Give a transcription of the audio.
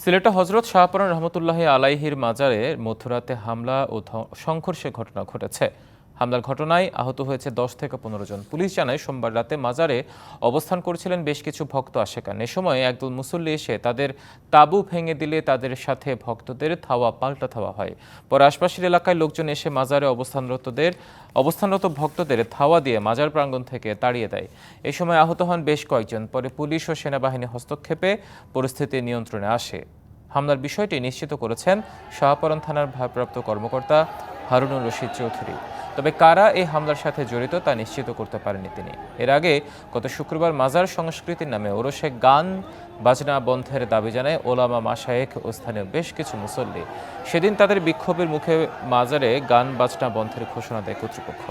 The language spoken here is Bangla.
সিলেটে হজরত শাহপরান রহমতুল্লাহ আলাইহির মাজারে মধ্যরাতে হামলা ও সংঘর্ষের ঘটনা ঘটেছে। হামলার ঘটনায় আহত হয়েছে দশ থেকে পনেরো জন। পুলিশ জানায়, সোমবার রাতে মাজারে অবস্থান করছিলেন বেশ কিছু ভক্ত আশেকান। এ সময় একদল মুসল্লি এসে তাদের তাঁবু ভেঙে দিলে তাদের সাথে ভক্তদের থাওয়া, পাল্টা থাওয়া হয়। পরে আশপাশের এলাকায় লোকজন এসে মাজারে অবস্থানরতদের, অবস্থানরত ভক্তদের থাওয়া দিয়ে মাজার প্রাঙ্গণ থেকে তাড়িয়ে দেয়। এ সময় আহত হন বেশ কয়েকজন। পরে পুলিশ ও সেনাবাহিনী হস্তক্ষেপে পরিস্থিতি নিয়ন্ত্রণে আসে। হামলার বিষয়টি নিশ্চিত করেছেন শাহপরন থানার ভারপ্রাপ্ত কর্মকর্তা হারুনুর রশিদ চৌধুরী। তবে কারা এই হামলার সাথে জড়িত তা নিশ্চিত করতে পারেনি তিনি। এর আগে গত শুক্রবার মাজার সংস্কৃতির নামে ওরসে গান বাজনা বন্ধের দাবি জানায় ওলামা মাসায়েক ও স্থানীয় বেশ কিছু মুসল্লি। সেদিন তাদের বিক্ষোভের মুখে মাজারে গান বাজনা বন্ধের ঘোষণা দেয় কর্তৃপক্ষ।